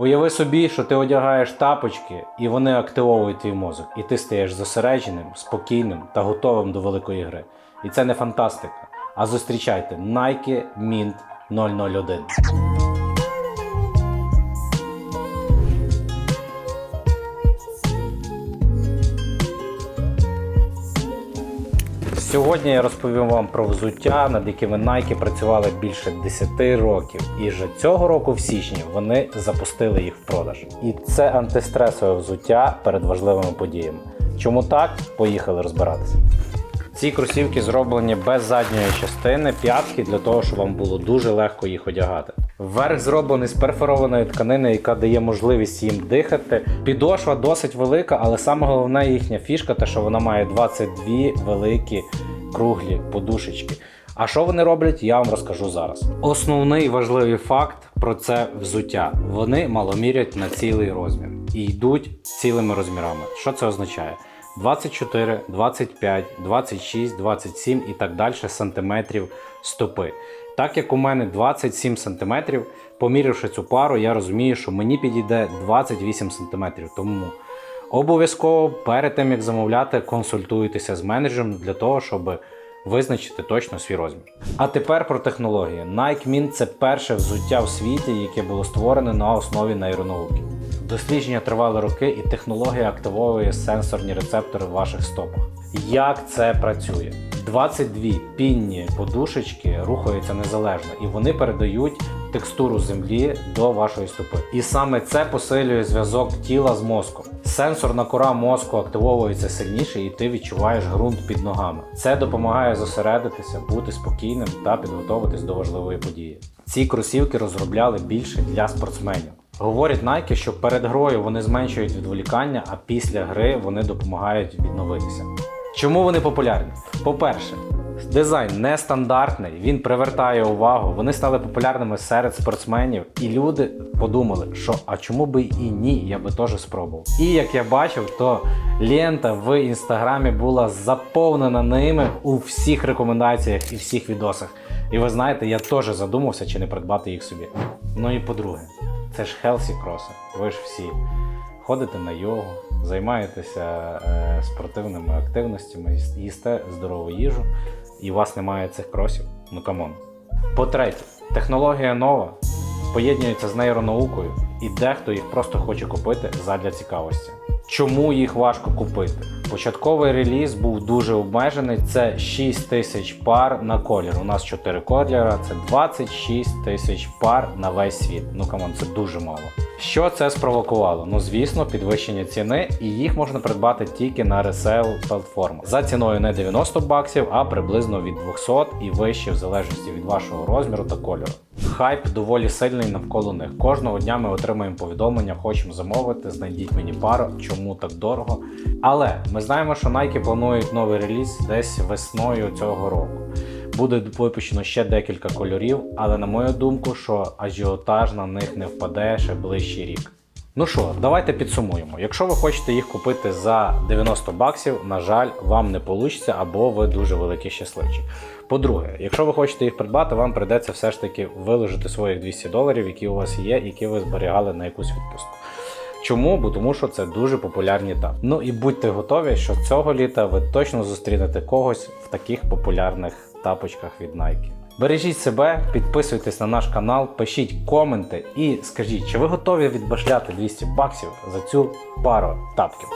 Уяви собі, що ти одягаєш тапочки, і вони активовують твій мозок, і ти стаєш зосередженим, спокійним та готовим до великої гри. І це не фантастика. А зустрічайте Nike Mint 001. Сьогодні я розповім вам про взуття, над якими Nike працювали більше 10 років. І вже цього року, в січні, вони запустили їх в продаж. І це антистресове взуття перед важливими подіями. Чому так? Поїхали розбиратися. Ці кросівки зроблені без задньої частини п'ятки для того, щоб вам було дуже легко їх одягати. Верх зроблений з перфорованої тканини, яка дає можливість їм дихати. Підошва досить велика, але саме головне їхня фішка, те, що вона має 22 великі круглі подушечки. А що вони роблять, я вам розкажу зараз. Основний важливий факт про це взуття: вони маломірять на цілий розмір і йдуть цілими розмірами. Що це означає? 24, 25, 26, 27 і так далі сантиметрів стопи. Так як у мене 27 сантиметрів, помірявши цю пару, я розумію, що мені підійде 28 сантиметрів. Тому обов'язково перед тим як замовляти, консультуйтеся з менеджером для того, щоб визначити точно свій розмір. А тепер про технології. Nike Mint – це перше взуття в світі, яке було створене на основі нейронауки. Дослідження тривали роки, і технологія активовує сенсорні рецептори в ваших стопах. Як це працює? 22 пінні подушечки рухаються незалежно, і вони передають текстуру землі до вашої стопи. І саме це посилює зв'язок тіла з мозком. Сенсорна кора мозку активовується сильніше, і ти відчуваєш ґрунт під ногами. Це допомагає зосередитися, бути спокійним та підготуватись до важливої події. Ці кросівки розробляли більше для спортсменів. Говорять Nike, що перед грою вони зменшують відволікання, а після гри вони допомагають відновитися. Чому вони популярні? По-перше, дизайн нестандартний, він привертає увагу. Вони стали популярними серед спортсменів, і люди подумали, що а чому би і ні, я би теж спробував. І як я бачив, то лента в інстаграмі була заповнена ними у всіх рекомендаціях і всіх відосах. І ви знаєте, я теж задумався, чи не придбати їх собі. Ну і по-друге, це ж Хелсі кроси. Ви ж всі ходите на йогу, займаєтеся е, спортивними активностями, їсте здорову їжу, і у вас немає цих кросів. Ну камон. По-третє, технологія нова, поєднується з нейронаукою, і дехто їх просто хоче купити задля цікавості. Чому їх важко купити? Початковий реліз був дуже обмежений. Це 6 тисяч пар на колір. У нас 4 кольора, це 26 тисяч пар на весь світ. Ну камон, це дуже мало. Що це спровокувало? Ну звісно, підвищення ціни, і їх можна придбати тільки на ресейл платформах за ціною не 90 баксів, а приблизно від 200 і вище, в залежності від вашого розміру та кольору. Хайп доволі сильний навколо них. Кожного дня ми отримуємо повідомлення, хочемо замовити, знайдіть мені пару, чому так дорого. Але ми знаємо, що Nike планують новий реліз десь весною цього року. Буде випущено ще декілька кольорів, але на мою думку, що ажіотаж на них не впаде ще ближчий рік. Ну що, давайте підсумуємо. Якщо ви хочете їх купити за 90 баксів, на жаль, вам не вийде або ви дуже великий щасливчик. По-друге, якщо ви хочете їх придбати, вам прийдеться все ж таки виложити своїх 200 доларів, які у вас є, які ви зберігали на якусь відпустку. Чому? Бо тому що це дуже популярні там. Ну і будьте готові, що цього літа ви точно зустрінете когось в таких популярних тапочках від Nike. Бережіть себе, підписуйтесь на наш канал, пишіть коменти і скажіть, чи ви готові відбашляти 200 баксів за цю пару тапків.